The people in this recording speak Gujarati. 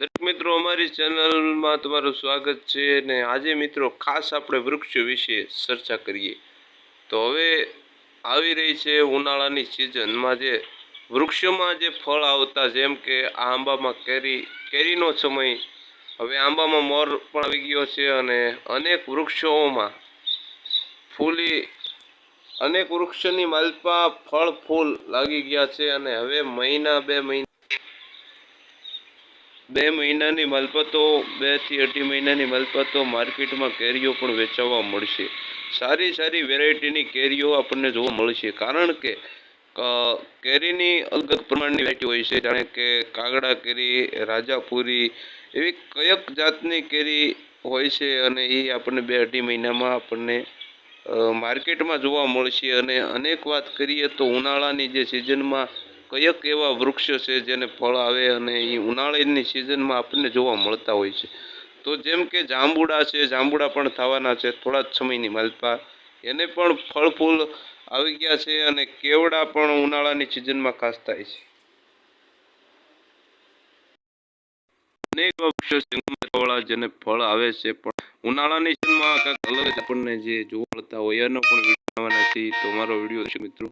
દરેક મિત્રો, અમારી ચેનલમાં તમારું સ્વાગત છે અને આજે મિત્રો ખાસ આપણે વૃક્ષ વિશે ચર્ચા કરીએ. તો હવે આવી રહી છે ઉનાળાની સિઝનમાં જે વૃક્ષોમાં જે ફળ આવતા, જેમ કે આ આંબામાં કેરી, કેરીનો સમય હવે આંબામાં મોર પણ આવી ગયો છે અને અનેક વૃક્ષોમાં ફૂલી, અનેક વૃક્ષોની માલપા ફળ ફૂલ લાગી ગયા છે અને હવે મહિના બે મહિના બે મહિનાની માલપતો બેથી અઢી મહિનાની માલપતો માર્કેટમાં કેરીઓ પણ વેચાવા મળશે. સારી સારી વેરાયટીની કેરીઓ આપણને જોવા મળશે. કારણ કે કેરીની અલગ પ્રમાણની વેરાયટી હોય છે. જાણે કે કાગડા કેરી, રાજાપુરી એવી કયક જાતની કેરી હોય છે અને એ આપણને બે અઢી મહિનામાં આપણને માર્કેટમાં જોવા મળશે. અને અનેક વાત કરીએ તો ઉનાળાની જે સિઝનમાં કયક એવા વૃક્ષ છે જેને ફળ આવે અને એ ઉનાળાની સિઝનમાં આપણને જોવા મળતા હોય છે. તો જેમ કે જાંબુડા છે, જાંબુડા પણ થવાના છે થોડા જ સમયની માલપા. એને પણ ફળ ફૂલ આવી ગયા છે અને કેવડા પણ ઉનાળાની સિઝનમાં ખાસ થાય છે. અનેક વૃક્ષો છે જેને ફળ આવે છે પણ ઉનાળાની સિઝનમાં કંઈક અલગ આપણને જે જોવા મળતા હોય એનો પણ વીડિયો બનાવવાના છે તો મારો વીડિયો છે મિત્રો.